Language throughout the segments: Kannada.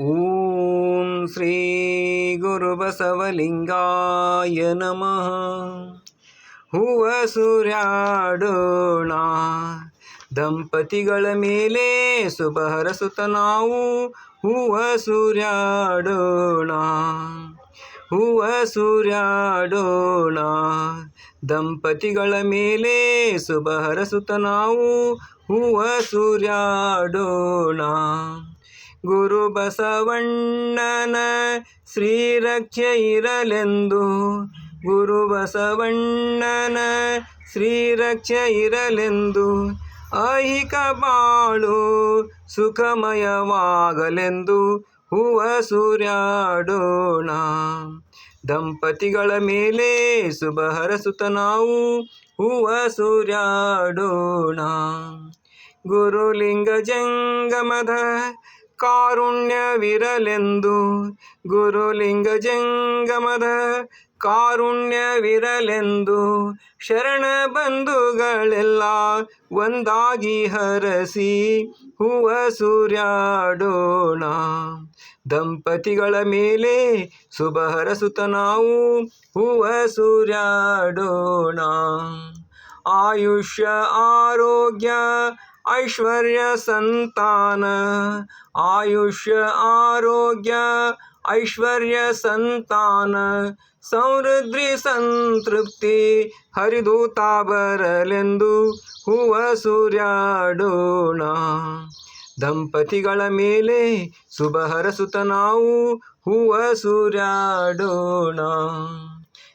ಓಂ ಶ್ರೀ ಗುರುಬಸವಲಿಂಗಾಯ ನಮಃ ಹೂವ ಸೂರ್ಯಾಡೋಣ ದಂಪತಿಗಳ ಮೇಲೆ ಶುಭ ಹರಸುತ್ತ ನಾವು ಹೂವ ಸೂರ್ಯಾಡೋಣ ಹೂವ ಸೂರ್ಯಾಡೋಣ ದಂಪತಿಗಳ ಮೇಲೆ ಶುಭ ಹರಸುತ್ತ ನಾವು ಹೂವ ಸೂರ್ಯಾಡೋಣ ಗುರು ಬಸವಣ್ಣನ ಶ್ರೀರಕ್ಷೆ ಇರಲೆಂದು. ಗುರು ಬಸವಣ್ಣನ ಶ್ರೀರಕ್ಷೆ ಇರಲೆಂದು. ಐಹಿಕ ಬಾಳು ಸುಖಮಯವಾಗಲೆಂದು ಹೂವ ಸೂರ್ಯಾಡೋಣ. ದಂಪತಿಗಳ ಮೇಲೆ ಶುಭ ಹರಸುತ ನಾವು ಹೂವ ಸೂರ್ಯಾಡೋಣ. ಗುರುಲಿಂಗ ಜಂಗಮದ ಕಾರುಣ್ಯವಿರಲೆಂದು ಗುರುಲಿಂಗ ಜಂಗಮದ ಕಾರುಣ್ಯವಿರಲೆಂದು ಶರಣ ಬಂಧುಗಳೆಲ್ಲ ಒಂದಾಗಿ ಹರಸಿ ಹೂವ ಸೂರ್ಯಾಡೋಣ. ದಂಪತಿಗಳ ಮೇಲೆ ಶುಭ ಹರಸುತ್ತ ನಾವು ಹೂವ ಸೂರ್ಯಾಡೋಣ. ಆಯುಷ್ಯ, ಆರೋಗ್ಯ ಐಶ್ವರ್ಯ ಸಂತಾನ, ಆಯುಷ್ಯ ಆರೋಗ್ಯ, ಐಶ್ವರ್ಯ ಸಂತಾನ, ಸಮೃದ್ಧಿ ಸಂತೃಪ್ತಿ, ಹರಿದೂತ ಬರಲೆಂದು ಹೂವ ಸೂರ್ಯಾಡೋಣ. ದಂಪತಿಗಳ ಮೇಲೆ ಶುಭ ಹರಸುತ ನಾವು ಹೂವ ಸೂರ್ಯಾಡೋಣ.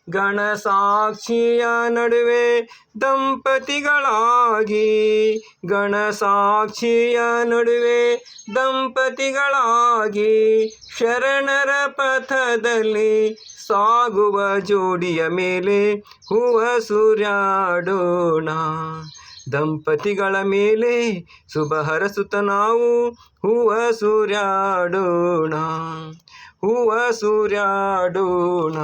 ಗಣಸಾಕ್ಷಿಯ ನಡುವೆ ದಂಪತಿಗಳಾಗಿ. ಗಣಸಾಕ್ಷಿಯ ನಡುವೆ ದಂಪತಿಗಳಾಗಿ ಶರಣರ ಪಥದಲ್ಲಿ ಸಾಗುವ ಜೋಡಿಯ ಮೇಲೆ ಹೂವ ಸೂರ್ಯಾಡೋಣ ದಂಪತಿಗಳ ಮೇಲೆ ಶುಭ ಹರಸುತ್ತ ನಾವು ಹೂವ ಸೂರ್ಯಾಡೋಣ ಹೂವ ಸೂರ್ಯಾಡೋಣ.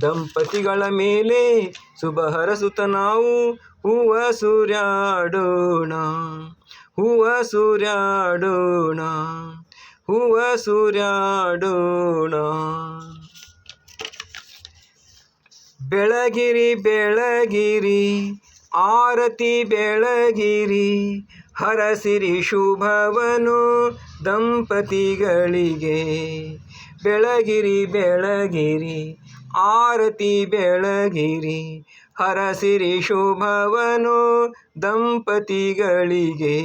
ದಂಪತಿಗಳ ಮೇಲೆ ಶುಭ ಹರಸುತ ನಾವು ಹೂವ ಸೂರ್ಯಾಡೋಣ. ಹೂವ ಸೂರ್ಯಾಡೋಣ. ಹೂವ ಸೂರ್ಯಾಡೋಣ. ಬೆಳಗಿರಿ ಬೆಳಗಿರಿ. ಆರತಿ, ಬೆಳಗಿರಿ. ಹರಸಿರಿ ಶುಭವನು ದಂಪತಿಗಳಿಗೆ. ಬೆಳಗಿರಿ ಬೆಳಗಿರಿ ಆರತಿ ಬೆಳಗಿರಿ ಹರಸಿರಿ ಶುಭವನು ದಂಪತಿಗಳಿಗೆ.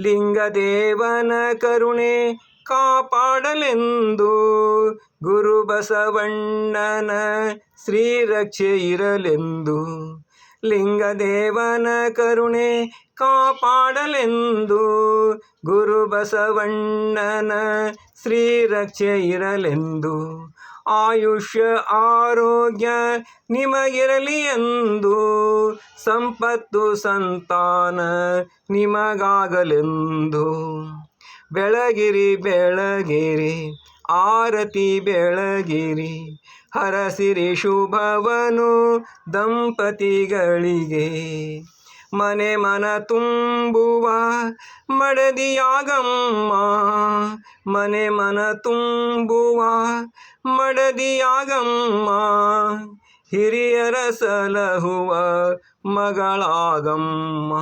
ಲಿಂಗದೇವನ ಕರುಣೆ ಕಾಪಾಡಲೆಂದು ಗುರು ಬಸವಣ್ಣನ ಶ್ರೀರಕ್ಷೆ ಇರಲೆಂದು. ಲಿಂಗದೇವನ ಕರುಣೆ ಕಾಪಾಡಲೆಂದು ಗುರು ಬಸವಣ್ಣನ ಶ್ರೀರಕ್ಷೆ ಇರಲೆಂದು. ಆಯುಷ್ಯ, ಆರೋಗ್ಯ ನಿಮಗಿರಲಿ ಎಂದು ಸಂಪತ್ತು, ಸಂತಾನ ನಿಮಗಾಗಲೆಂದು. ಬೆಳಗಿರಿ ಬೆಳಗಿರಿ, ಆರತಿ, ಬೆಳಗಿರಿ ಹರಸಿರಿ ಶುಭವನು ದಂಪತಿಗಳಿಗೆ. ಮನೆ ಮನ ತುಂಬುವ ಮಡದಿಯಾಗಮ್ಮ. ಮನೆ ಮನ ತುಂಬುವ ಮಡದಿಯಾಗಮ್ಮ. ಹಿರಿಯರ ಸಲಹುವ ಮಗಳಾಗಮ್ಮ.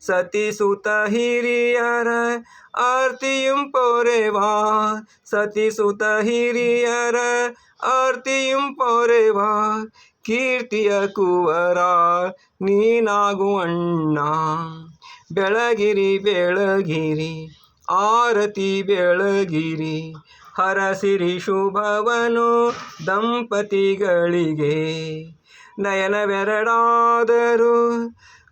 ಸತಿಸುತ ಹಿರಿಯರ ಆರ್ತಿಯುಂ ಪೊರೆವಾ ಸತಿಸುತ ಹಿರಿಯರ ಆರ್ತಿಯುಂ ಪೋರೆವಾ ಕೀರ್ತಿಯ ಕುವರ ನೀನಾಗು ಅಣ್ಣ. ಬೆಳಗಿರಿ ಬೆಳಗಿರಿ, ಆರತಿ, ಬೆಳಗಿರಿ, ಹರಸಿರಿ ಶುಭವನು ದಂಪತಿಗಳಿಗೆ. ನಯನವೆರಡಾದರೂ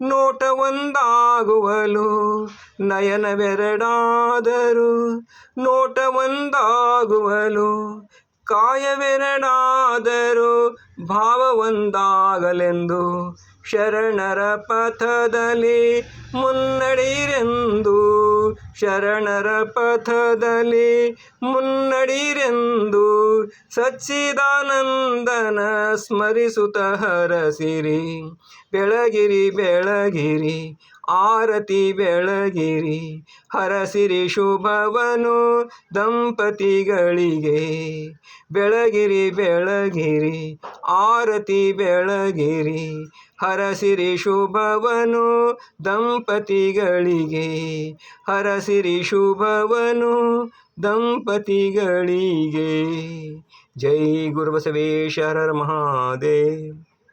ನೋಟ ಒಂದಾಗುವಲು ನಯನವೆರಡಾದರೂ ನೋಟ ಒಂದಾಗುವಲು ಕಾಯವೆರಡಾದರೂ ಭಾವ ಒಂದಾಗಲೆಂದು ಶರಣರ ಪಥದಲ್ಲಿ ಮುನ್ನಡೀರೆಂದು ಶರಣರ ಪಥದಲ್ಲಿ ಮುನ್ನಡಿರೆಂದು ಸಚ್ಚಿದಾನಂದನ ಸ್ಮರಿಸುತ್ತ ಹರಸಿರಿ. ಬೆಳಗಿರಿ ಬೆಳಗಿರಿ ಆರತಿ ಬೆಳಗಿರಿ, ಹರಸಿರಿ ಶುಭವನು ದಂಪತಿಗಳಿಗೆ. ಬೆಳಗಿರಿ ಬೆಳಗಿರಿ, ಆರತಿ ಬೆಳಗಿರಿ, ಹರಸಿರಿ ಶುಭವನು ದಂಪತಿಗಳಿಗೆ. ಹರಸಿರಿ ಶುಭವನು ದಂಪತಿಗಳಿಗೆ. ಜೈ ಗುರುಬಸವೇಶ್ವರರ ಮಹಾದೇವ್.